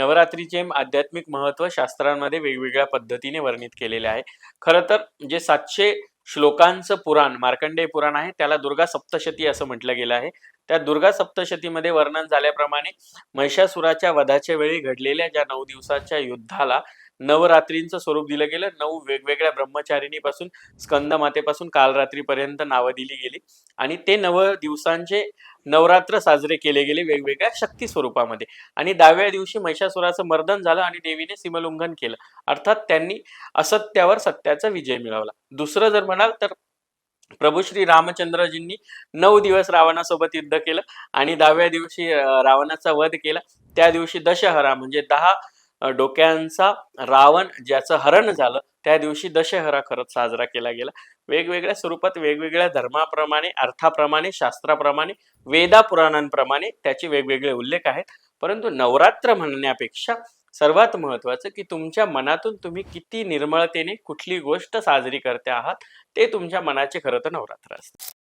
नवरात्रीचे आध्यात्मिक महत्त्व शास्त्रांमध्ये वेगवेगळ्या पद्धतीने वर्णित केलेले आहे. खरं तर जे सातशे श्लोकांचं पुराण मार्कंडेय पुराण आहे त्याला दुर्गा सप्तशती असं म्हटलं गेलं आहे. त्या दुर्गा सप्तशतीमध्ये वर्णन झाल्याप्रमाणे महिषासुराच्या वधाच्या वेळी घडलेल्या ज्या नऊ दिवसाच्या युद्धाला नवरात्रींचं स्वरूप दिलं गेलं. नऊ वेगवेगळ्या ब्रह्मचारिणीपासून स्कंद मातेपासून कालरात्रीपर्यंत नावं दिली गेली. आणि ते नव दिवसांचे नवरात्र साजरे केले गेले वेगवेगळ्या शक्ती स्वरूपामध्ये. आणि दहाव्या दिवशी महिषासुराचं मर्दन झालं आणि देवीने सीमोल्लंघन केलं. अर्थात त्यांनी असत्यावर सत्याचा विजय मिळवला. दुसरं जर म्हणाल तर प्रभू श्री रामचंद्रजींनी नऊ दिवस रावणासोबत युद्ध केलं आणि दहाव्या दिवशी रावणाचा वध केला. त्या दिवशी दशहरा म्हणजे दहा डोक्यांचा रावण ज्याचं हरण झालं त्या दिवशी दशहरा खरंच साजरा केला गेला. वेगवेगळ्या स्वरूपात वेगवेगळ्या धर्माप्रमाणे अर्थाप्रमाणे शास्त्राप्रमाणे वेदा पुराणांप्रमाणे त्याचे वेगवेगळे उल्लेख आहेत. परंतु नवरात्र म्हणण्यापेक्षा सर्वात महत्वाचं की तुमच्या मनातून तुम्ही किती निर्मळतेने कुठली गोष्ट साजरी करते आहात ते तुमच्या मनाचे खरं तर नवरात्र असते.